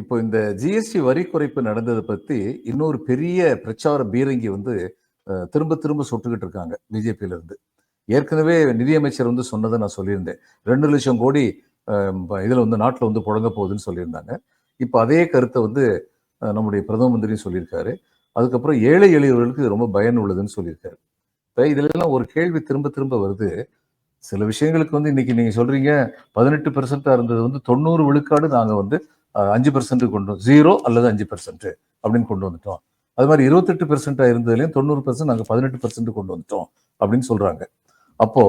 இப்போ இந்த ஜிஎஸ்டி வரி குறைப்பு நடந்ததை பத்தி இன்னொரு பெரிய பிரச்சார பீரங்கி வந்து திரும்ப திரும்ப சுட்டுக்கிட்டு இருக்காங்க பிஜேபியில இருந்து. ஏற்கனவே நிதியமைச்சர் வந்து சொன்னதை நான் சொல்லியிருந்தேன். ரெண்டு லட்சம் கோடி இதில் இதுல வந்து நாட்டில் வந்து புழங்க போகுதுன்னு சொல்லியிருந்தாங்க. இப்போ அதே கருத்தை வந்து நம்முடைய பிரதம மந்திரியும் சொல்லியிருக்காரு. அதுக்கப்புறம் ஏழை எளியவர்களுக்கு ரொம்ப பயன் உள்ளதுன்னு சொல்லியிருக்காரு. இப்போ இதுல ஒரு கேள்வி திரும்ப திரும்ப வருது. சில விஷயங்களுக்கு வந்து இன்னைக்கு நீங்க சொல்றீங்க பதினெட்டு பெர்சென்ட்டாக இருந்தது வந்து தொண்ணூறு விழுக்காடு நாங்க வந்து அஞ்சு பெர்சென்ட் கொண்டு ஜீரோ அல்லது அஞ்சு பெர்சென்ட் அப்படின்னு கொண்டு வந்துட்டோம். அது மாதிரி இருபத்தெட்டு பெர்சென்ட்டாக இருந்ததுலேயும் தொண்ணூறு பெர்சன்ட் நாங்கள் பதினெட்டு பெர்சென்ட் கொண்டு வந்துட்டோம் அப்படின்னு சொல்றாங்க. அப்போ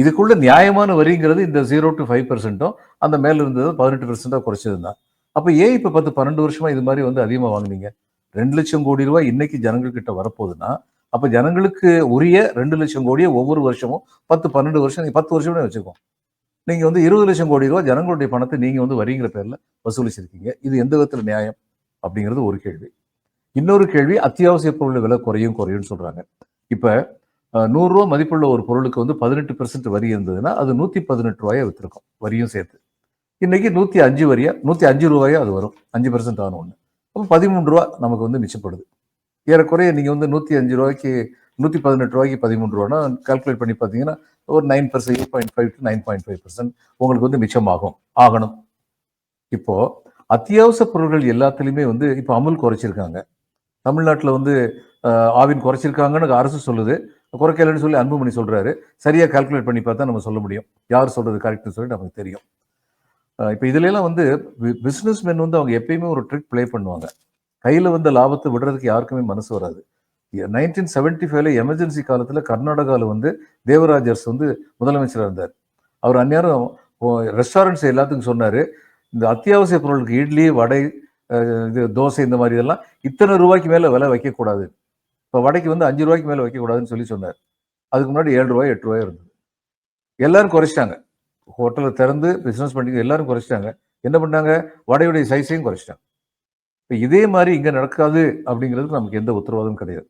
இதுக்குள்ள நியாயமான வரிங்கிறது இந்த ஜீரோ டு ஃபைவ் பெர்சென்ட்டும் அந்த மேல இருந்தது பதினெட்டு பெர்சென்ட்டாக குறைச்சது தான் அப்ப ஏன் இப்ப பத்து பன்னெண்டு வருஷமா இது மாதிரி வந்து அதிகமா வாங்கினீங்க? ரெண்டு லட்சம் கோடி ரூபாய் இன்னைக்கு ஜனங்கள் கிட்ட வரப்போகுதுன்னா அப்ப ஜனங்களுக்கு உரிய ரெண்டு லட்சம் கோடியை ஒவ்வொரு வருஷமும் பத்து பன்னெண்டு வருஷம் நீங்க பத்து வருஷம் வச்சுக்கோம் நீங்கள் வந்து இருபது லட்சம் கோடி ரூபாய் ஜனங்களுடைய பணத்தை நீங்கள் வந்து வரிங்கிற பேரில் வசூலிச்சிருக்கீங்க. இது எந்த விதத்தில் நியாயம்? அப்படிங்கிறது ஒரு கேள்வி. இன்னொரு கேள்வி அத்தியாவசிய பொருள் விலை குறையும் குறையும் சொல்கிறாங்க இப்போ நூறுரூவா மதிப்புள்ள ஒரு பொருளுக்கு வந்து பதினெட்டு பெர்சன்ட் வரி இருந்ததுன்னா அது நூற்றி பதினெட்டு ரூபாயை விற்றுருக்கும் வரியும் சேர்த்து. இன்னைக்கு நூற்றி அஞ்சு வரியா நூற்றி அஞ்சு ரூபாயோ அது வரும் அஞ்சு பெர்சன்ட் ஆன ஒன்று அப்போ பதிமூன்று ரூபா நமக்கு வந்து மிச்சப்படுது. ஏறக்குறைய நீங்கள் வந்து நூற்றி அஞ்சு ரூபாய்க்கு நூற்றி பதினெட்டு ரூபாய்க்கு பதிமூன்று ரூபானா கால்குலேட் பண்ணி பார்த்தீங்கன்னா ஒரு nine percent eight point five to nine point five percent உங்களுக்கு வந்து மிச்சமாகும். ஆகணும். இப்போ அத்தியாவசிய பொருட்கள் எல்லாத்துலேயுமே வந்து இப்போ அமுல் குறைச்சிருக்காங்க. தமிழ்நாட்டில் வந்து ஆவின் குறைச்சிருக்காங்கன்னு அரசு சொல்லுது. குறைக்கலன்னு சொல்லி அன்புமணி சொல்றாரு. சரியாக கால்குலேட் பண்ணி பார்த்தா நம்ம சொல்ல முடியும். யார் சொல்றது கரெக்ட்னு சொல்லி நமக்கு தெரியும். இப்போ இதுலலாம் வந்து பிஸ்னஸ் மென் வந்து அவங்க எப்பயுமே ஒரு ட்ரிக் ப்ளே பண்ணுவாங்க. கையில் வந்த லாபத்தை விடுறதுக்கு யாருக்குமே மனசு வராது. நைன்டீன் செவன்டி ஃபைவ்ல எமர்ஜென்சி காலத்தில் கர்நாடகாவில் வந்து தேவராஜர்ஸ் வந்து முதலமைச்சராக இருந்தார். அவர் அந்நேரம் ரெஸ்டாரண்ட்ஸ் எல்லாத்துக்கும் சொன்னார். இந்த அத்தியாவசிய பொருளுக்கு இட்லி வடை இது தோசை இந்த மாதிரி இதெல்லாம் இத்தனை ரூபாய்க்கு மேலே விலை வைக்கக்கூடாது. இப்போ வடைக்கு வந்து அஞ்சு ரூபாய்க்கு மேலே வைக்கக்கூடாதுன்னு சொல்லி சொன்னார். அதுக்கு முன்னாடி ஏழு ரூபாய் எட்டு ரூபாய் இருந்தது. எல்லாரும் குறைச்சிட்டாங்க. ஹோட்டலை திறந்து பிஸ்னஸ் பண்ணி எல்லாரும் குறைச்சிட்டாங்க. என்ன பண்ணாங்க? வடையுடைய சைஸையும் குறைச்சிட்டாங்க. இப்போ இதே மாதிரி இங்கே நடக்காது அப்படிங்கிறதுக்கு நமக்கு எந்த உத்தரவாதமும் கிடையாது.